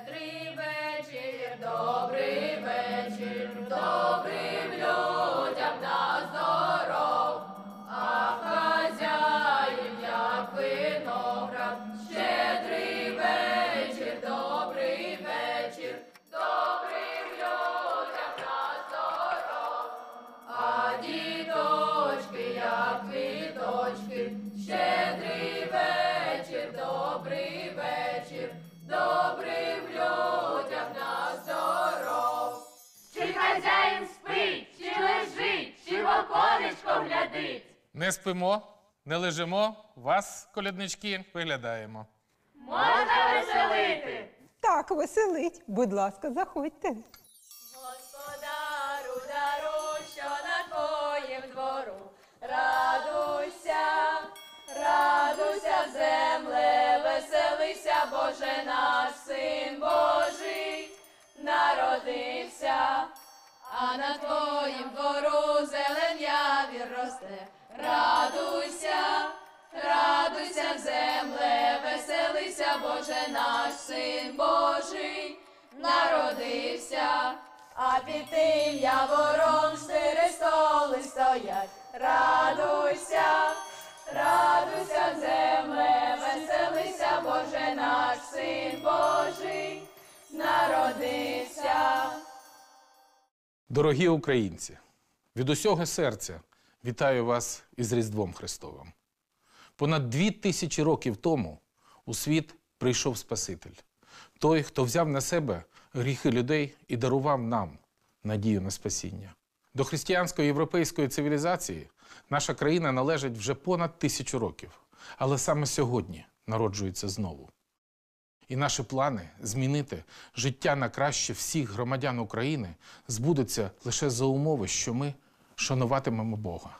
Щедрий вечір, добрий вечір, добрим людям на а хазяїв, як виноград. Щедрий вечір, добрий вечір, добрим людям на а діточки, як квіточки, щедрий вечір, добрий вечір, добрим Не спимо, не лежимо, вас, коляднички, виглядаємо. Можна веселити? Так, веселить. Будь ласка, заходьте. Господару дару, що на твоїм двору. Радуйся, радуйся, земле, веселися, Боже наш син Божий народився, а на твоїм Радуйся, радуйся, земле, веселися, Боже наш син Божий народився, а під тим явором чотири столи стоять. Радуйся, радуйся, земле, веселися, Боже наш син Божий народився. Дорогі українці, від усього серця вітаю вас із Різдвом Христовим. Понад дві тисячі років тому у світ прийшов Спаситель, той, хто взяв на себе гріхи людей і дарував нам надію на спасіння. До християнської європейської цивілізації наша країна належить вже понад тисячу років, але саме сьогодні народжується знову. І наші плани змінити життя на краще всіх громадян України збудуться лише за умови, що ми шануватимемо Бога,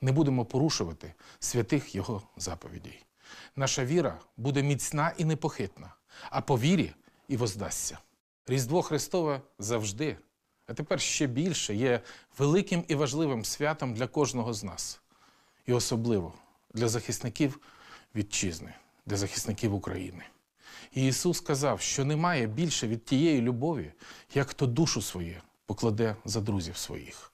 не будемо порушувати святих Його заповідей. Наша віра буде міцна і непохитна, а по вірі і воздасться. Різдво Христове завжди, а тепер ще більше є великим і важливим святом для кожного з нас, і особливо для захисників вітчизни, для захисників України. І Ісус сказав, що немає більше від тієї любові, як хто душу свою покладе за друзів своїх.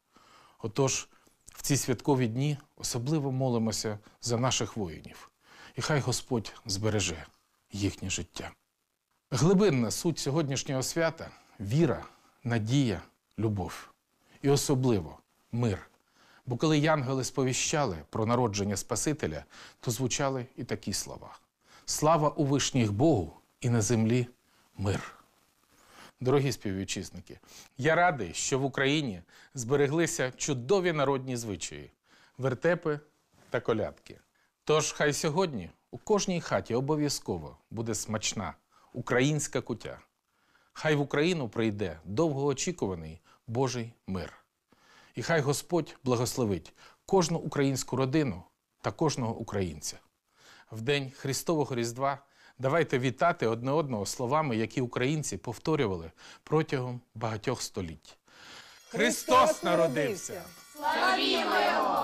Отож, в ці святкові дні особливо молимося за наших воїнів, і хай Господь збереже їхнє життя. Глибинна суть сьогоднішнього свята віра, надія, любов. І особливо мир. Бо коли янголи сповіщали про народження Спасителя, то звучали і такі слова: Слава у вишніх Богу і на землі мир. Дорогі співвітчизники, я радий, що в Україні збереглися чудові народні звичаї, вертепи та колядки. Тож хай сьогодні у кожній хаті обов'язково буде смачна українська кутя. Хай в Україну прийде довгоочікуваний Божий мир. І хай Господь благословить кожну українську родину та кожного українця. В день Христового Різдва давайте вітати одне одного словами, які українці повторювали протягом багатьох століть. Христос народився! Славімо Його!